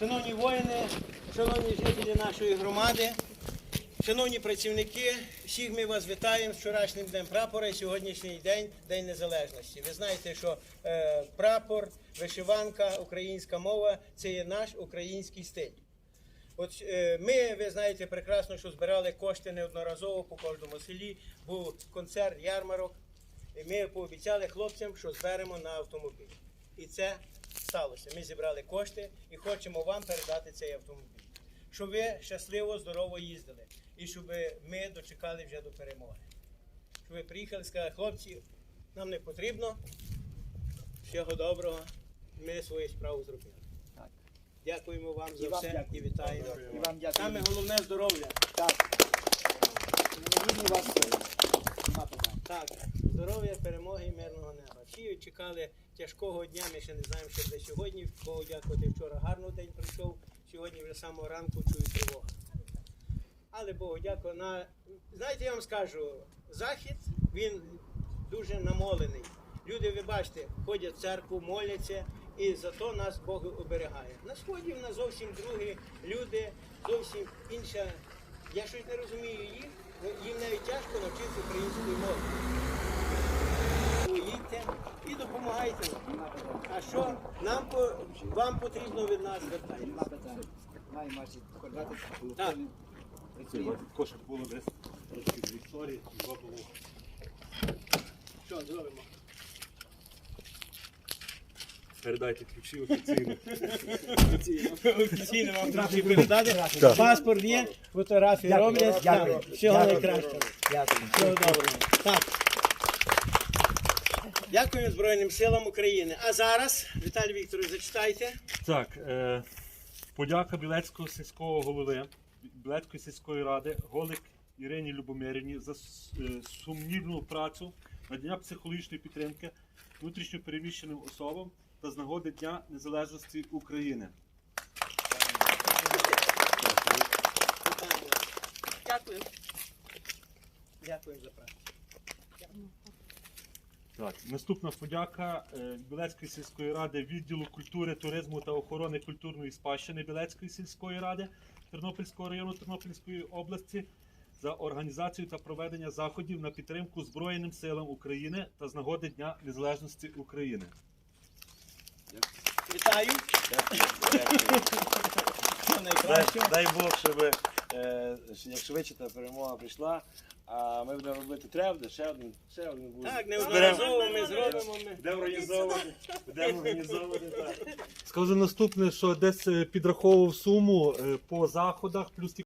Шановні воїни, шановні жителі нашої громади, шановні працівники, всіх ми вас вітаємо з вчорашнім днем прапора і сьогоднішній день День Незалежності. Ви знаєте, що е, прапор, вишиванка, українська мова це є наш український стиль. От е, ми, ви знаєте прекрасно, що збирали кошти неодноразово по кожному селі. Був концерт, ярмарок. І ми пообіцяли хлопцям, що зберемо на автомобіль. І це сталося. Ми зібрали кошти і хочемо вам передати цей автомобіль. Щоб ви щасливо, здорово їздили. І щоб ми дочекали вже до перемоги. Щоб ви приїхали і сказали, хлопці, нам не потрібно. Всього доброго. Ми свою справу зробили. Так. Дякуємо вам за І вам все дякую. і вітаю. І вам дякую. Саме головне здоров'я. Так. Вас. Так, здоров'я, перемоги і мирного неба. Всі чекали тяжкого дня. Ми ще не знаємо, що буде сьогодні. Богу дякувати, вчора гарний день пройшов. Сьогодні вже самого ранку чую тривогу. Але Богу дякую. На... Знаєте, я вам скажу, захід він дуже намолений. Люди, ви бачите, ходять в церкву, моляться, і зато нас Бог оберігає. На сході в нас зовсім другі люди, зовсім інша. Я щось не розумію їх, питань. А що нам по- вам потрібно від нас звертайтеся. Маємо координати. Так. Кошик було десь трошки з Вікторії, два було. Що зробимо? Передайте ключі офіційно. Офіційно вам трохи передати. Паспорт є, фотографії роблять. Всього найкращого. Дякую. Всього доброго. Так. Дякую Збройним силам України. А зараз, Віталій Вікторович, зачитайте. Так, е, подяка Білецького сільського голови, Білецької сільської ради, Голик Ірині Любомирівні за е, сумнівну працю, надання психологічної підтримки внутрішньо переміщеним особам та з нагоди Дня Незалежності України. Дякую. Дякую за працю. Так, наступна подяка е, Білецької сільської ради відділу культури, туризму та охорони культурної спадщини Білецької сільської ради Тернопільського району Тернопільської області за організацію та проведення заходів на підтримку Збройним силам України та з нагоди Дня Незалежності України. Вітаю. Дай, дай Бог, щоб е, як швидше та перемога прийшла, а ми будемо робити треба, ще один, ще один буде. Так, не неодноразово ми зробимо. Ми. Будемо організовувати, будемо організовувати так. Скажу наступне, що десь е, підраховував суму е, по заходах, плюс ті